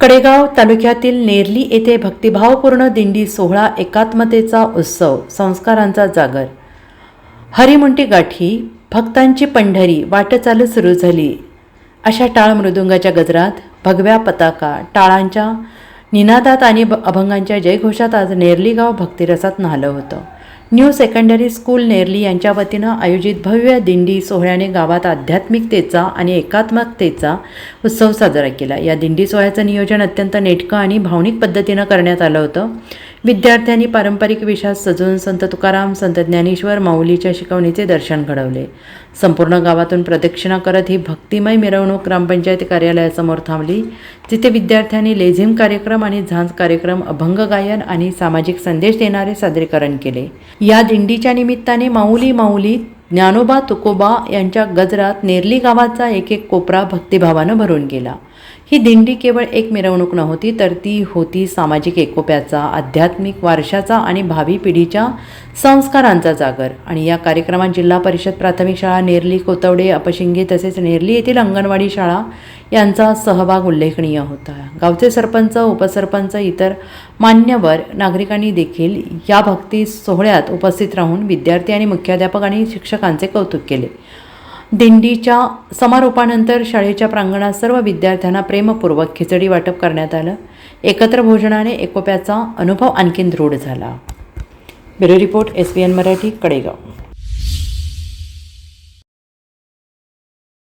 कडेगाव तालुक्यातील नेरली येथे भक्तिभावपूर्ण दिंडी सोहळा एकात्मतेचा उत्सव संस्कारांचा जागर. हरिमुंटी गाठी भक्तांची पंढरी वाटचाल सुरू झाली. अशा टाळ मृदुंगाच्या गजरात भगव्या पताका टाळांच्या निनादात आणि अभंगांच्या जयघोषात आज नेरली गाव भक्तिरसात न्हालं होतं. न्यू सेकंडरी स्कूल नेरली यांच्या वतीनं आयोजित भव्य दिंडी सोहळ्याने गावात आध्यात्मिकतेचा आणि एकात्मकतेचा उत्सव साजरा केला. या दिंडी सोहळ्याचं नियोजन अत्यंत नेटकं आणि भावनिक पद्धतीनं करण्यात आलं होतं. विद्यार्थ्यांनी पारंपरिक विषयात सजून संत तुकाराम संत ज्ञानेश्वर माऊलीच्या शिकवणीचे दर्शन घडवले. संपूर्ण गावातून प्रदक्षिणा करत ही भक्तिमय मिरवणूक ग्रामपंचायत कार्यालयासमोर थांबली जिथे विद्यार्थ्यांनी लेझिम कार्यक्रम आणि झांज कार्यक्रम अभंग गायन आणि सामाजिक संदेश देणारे सादरीकरण केले. या दिंडीच्या निमित्ताने माऊली माऊली ज्ञानोबा तुकोबा यांच्या गजरात नेरली गावाचा एक एक कोपरा भक्तिभावानं भरून गेला. ही दिंडी केवळ एक मिरवणूक नव्हती तर ती होती सामाजिक एकोप्याचा आध्यात्मिक वारशाचा आणि भावी पिढीच्या संस्कारांचा जागर. आणि या कार्यक्रमात जिल्हा परिषद प्राथमिक शाळा नेरली कोतवडे अपशिंगे तसेच नेरली येथील अंगणवाडी शाळा यांचा सहभाग उल्लेखनीय होता. गावचे सरपंच उपसरपंच इतर मान्यवर नागरिकांनी देखील या भक्ती सोहळ्यात उपस्थित राहून विद्यार्थी आणि मुख्याध्यापक आणि शिक्षकांचे कौतुक केले. दिंडीच्या समारोपानंतर शाळेच्या प्रांगणात सर्व विद्यार्थ्यांना प्रेमपूर्वक खिचडी वाटप करण्यात आलं. एकत्र भोजनाने एकोप्याचा अनुभव आणखीन दृढ झाला. Bureau report S B N Marathi Kadegaon.